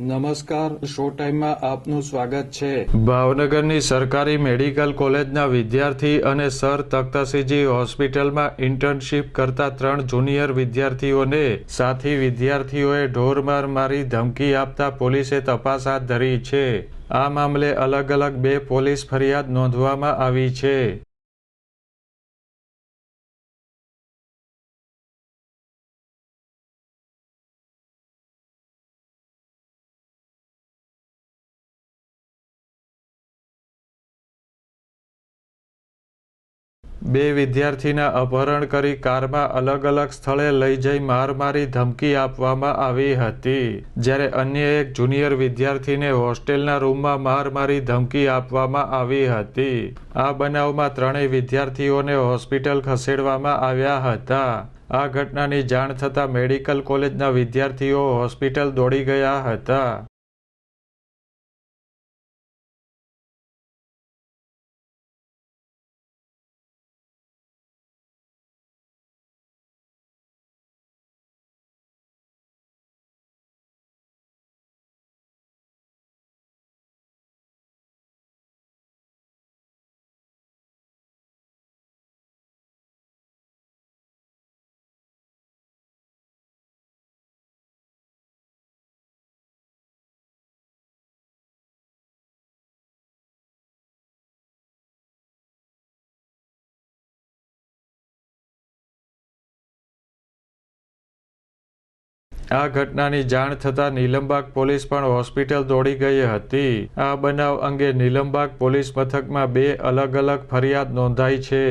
નમસ્કાર, શો ટાઈમમાં આપનું સ્વાગત છે. ભાવનગરની સરકારી મેડિકલ કોલેજના વિદ્યાર્થી અને સર તખ્તસિંહજી હોસ્પિટલમાં ઇન્ટર્નશીપ કરતા ત્રણ જુનિયર વિદ્યાર્થીઓને સાથી વિદ્યાર્થીઓએ ઢોરમાર મારી ધમકી આપતા પોલીસે તપાસ હાથ ધરી છે. આ મામલે અલગ અલગ બે પોલીસ ફરિયાદ નોંધવામાં આવી છે. બે વિદ્યાર્થીના અપહરણ કરી કારમાં અલગ અલગ સ્થળે લઈ જઈ માર મારી ધમકી આપવામાં આવી હતી. જ્યારે અન્ય એક જુનિયર વિદ્યાર્થીને હોસ્ટેલના રૂમમાં માર મારી ધમકી આપવામાં આવી હતી. આ બનાવમાં ત્રણેય વિદ્યાર્થીઓને હોસ્પિટલ ખસેડવામાં આવ્યા હતા. આ ઘટનાની જાણ થતાં મેડિકલ કોલેજના વિદ્યાર્થીઓ હોસ્પિટલ દોડી ગયા હતા. આ ઘટનાની જાણ થતાં નીલમબાગ પોલીસ પણ હોસ્પિટલ દોડી ગઈ હતી. આ બનાવ અંગે નીલમબાગ પોલીસ મથકમાં બે અલગ અલગ ફરિયાદ નોંધાઈ છે.